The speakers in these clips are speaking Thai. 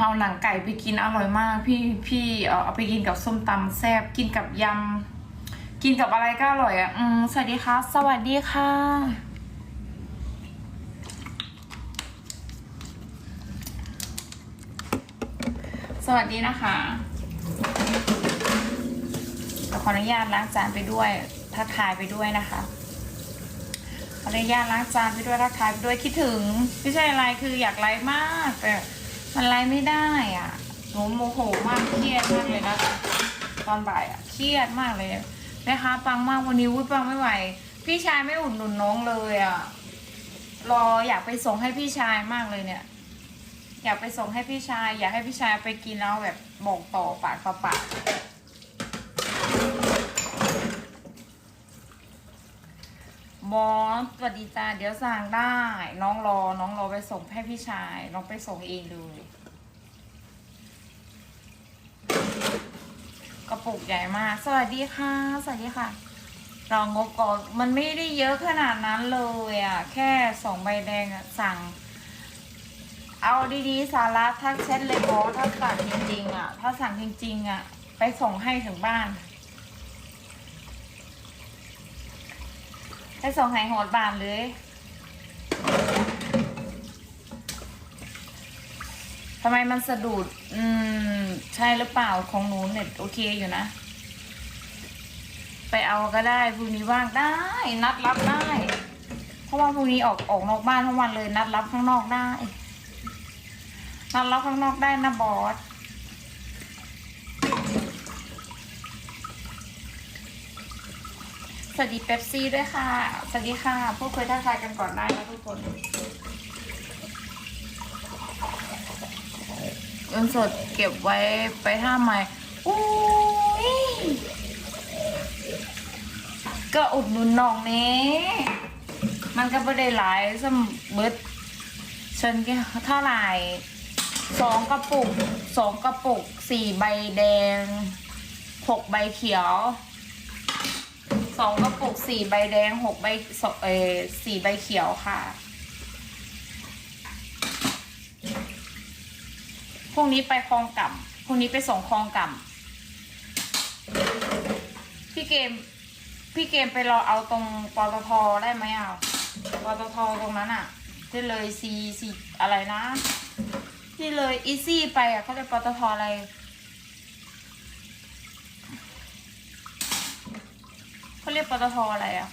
เอาหนังไก่ไปกินอร่อยมาก พี่พี่เอาเอาไปกินกับส้มตำแซ่บกินกับยำกินกับอะไรก็อร่อยอะอืมสวัสดีค่ะ สวัสดีค่ะ สวัสดีนะคะขออนุญาตล้างจานไปด้วยทักทายไปด้วยนะคะขออนุญาตล้างจานไปด้วยทักทายไปด้วยคิดถึงไม่ใช่อะไรคืออยากไลฟ์มากแต่ มันไลฟ์ไม่ได้อะหนูโมโหมากเครียดมากเลยนะตอนบ่ายอะเครียดมากเลยแม่ค้าปังมากวันนี้วุ้ยปังไม่ไหว พี่ชายไม่อุดหนุนน้องเลยอะรออยากไปส่งให้พี่ชายมากเลยเนี่ย อยากไปส่งให้พี่ชาย อยากให้พี่ชายไปกินแล้วแบบบอกต่อปากต่อปาก บอสสวัสดีจ้าเดี๋ยวสั่งได้ น้องรอ น้องรอไปส่งให้พี่ชาย น้องไปส่งเองเลยกระปุกใหญ่มาก สวัสดีค่ะ สวัสดีค่ะลองงบก่อนมันไม่ได้เยอะขนาดนั้นเลยอะ แค่สองใบแดงอะสั่ง เอาดีๆ สาระทักแชทเลยบอสถ้าสั่งจริงๆอะ ถ้าสั่งจริงๆอะ ไปส่งให้ถึงบ้าน ไปส่งห้โหอดบานเลยทำไมมันสะดุด อืม ใช่หรือเปล่าของหนูเน็ตโอเคอยู่นะ ไปเอาก็ได้พรุ่งนี้ว่างได้ นัดรับได้ เพราะว่าพรุ่งนี้ออกออกนอกบ้านทั้งวันเลย นัดรับข้างนอกได้ นัดรับข้างนอกได้นะบอส วัสดีเป๊ปซี่ด้วยค่ะ สวัสดีค่ะพูดคุยทักทายกันก่อนได้นะทุกคนเงินสดเก็บไว้ไปท่าใหม่อุ้ยก็อุดหนุนน้องนี้มันก็ไม่ได้หลายสมเบิดเชิญแค่เท่าไหร่สองกระปุกสองกระปุกสี่ใบแดงหกใบเขียว สองกระปุกสี่ใบแดงหกใบสเอสี่ใบเขียวค่ะ พรุ่งนี้ไปคลองกำพรุ่งนี้ไปส่งคลองกำพี่เกม พี่เกมไปรอเอาตรงปตทได้ไหมอะปตทตรงนั้นอะที่เลยซีซีอะไรนะ ที่เลยอีซี่ไปอะเขาเรียกปตทอะไร เขาเรียกปตทอะไรอะ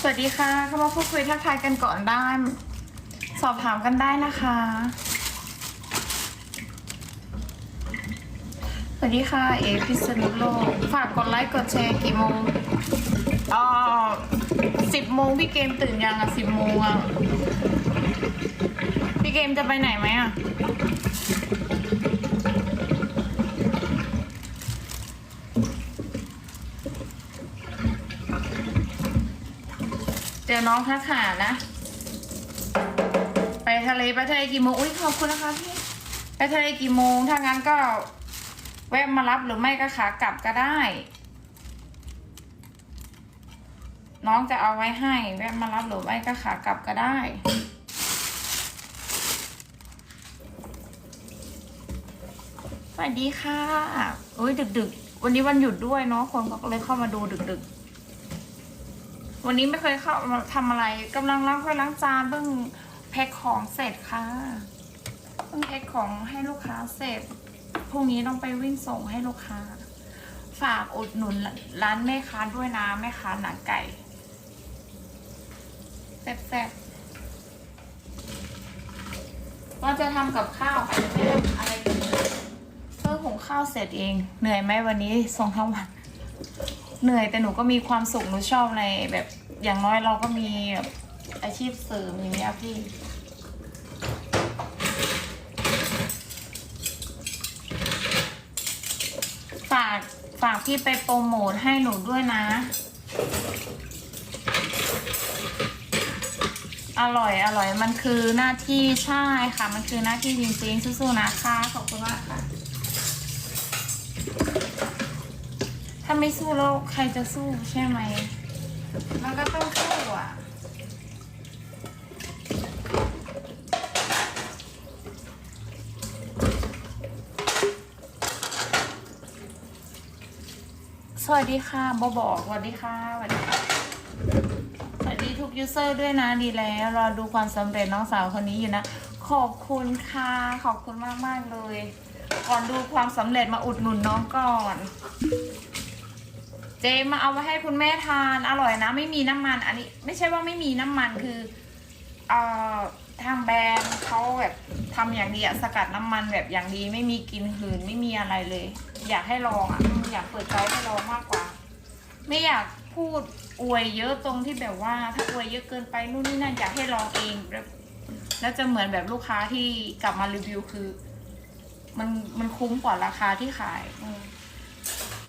สวัสดีค่ะ เข้ามาพูดคุยทักทายกันก่อนได้ สอบถามกันได้นะคะ วัสดีค่ะ เอพิษณุโลกฝากกดไลค์กดแชร์กี่โมงอ๋อสิบโมงพี่เกมตื่นยังอะสิบโมงอะ พี่เกมจะไปไหนไหมอะ เดี๋ยวน้องทักหานะ ไปทะเลไปทะเลกี่โมง อุ้ยขอบคุณนะคะพี่ ไปทะเลกี่โมง ถ้างั้นก็ แวะมารับหรือไม่ก็ขากลับก็ได้ น้องจะเอาไว้ให้ แวะมารับหรือไม่ก็ขากลับก็ได้สวัสดีค่ะอุ้ยดึกๆวันนี้วันหยุดด้วยเนาะคนเขาก็เลยเข้ามาดูดึกๆวันนี้ไม่เคยเข้ามาทำอะไรกำลังล้างถ้วยล้างจานเพิ่งแพ็คของเสร็จค่ะเพิ่งแพ็คของให้ลูกค้าเสร็จ พรุ่งนี้ต้องไปวิ่งส่งให้ลูกค้า ฝากอุดหนุนร้านแม่ค้าด้วยนะแม่ค้าหนังไก่แซ่บๆก็จะทำกับข้าวอะไม่ได้อะไรเพิ่งหุงข้าวเสร็จเอง เหนื่อยไหมวันนี้ส่งทั้งวันเหนื่อยแต่หนูก็มีความสุขหนูชอบในแบบอย่างน้อยเราก็มีอาชีพเสริมอย่างเงี้ยพี่ ฝาก ฝากพี่ไปโปรโมทให้หนูด้วยนะ อร่อยอร่อยมันคือหน้าที่ใช่ค่ะ มันคือหน้าที่จริงๆสู้ๆนะคะขอบคุณมากค่ะ ถ้าไม่สู้แล้วใครจะสู้ใช่ไหม มันก็ต้องสู้อะ สวัสดีค่ะบอบอกสวัสดีค่ะสวัสดีค่ะสวัสดีทุกยูเซอร์ด้วยนะดีแล้วรอดูความสำเร็จน้องสาวคนนี้อยู่นะ ขอบคุณค่ะ ขอบคุณมากมากเลย ก่อนดูความสำเร็จมาอุดหนุนน้องก่อน เจมาเอาไว้ให้คุณแม่ทานอร่อยนะ ไม่มีน้ำมัน อันนี้ ไม่ใช่ว่าไม่มีน้ำมันคือเอ่อ ทางแบรนด์เขาแบบทำอย่างดีอะสกัดน้ำมันแบบอย่างดีไม่มีกลิ่นหืนไม่มีอะไรเลย อยากให้ลองอะอยากเปิดใจให้ลองมากกว่า ไม่อยากพูดอวยเยอะตรงที่แบบว่าถ้าอวยเยอะเกินไปนู่นนี่นั่นอยากให้ลองเองแล้วแล้วจะเหมือนแบบลูกค้าที่กลับมารีวิวคือ มันมันคุ้มกว่าราคาที่ขายอืม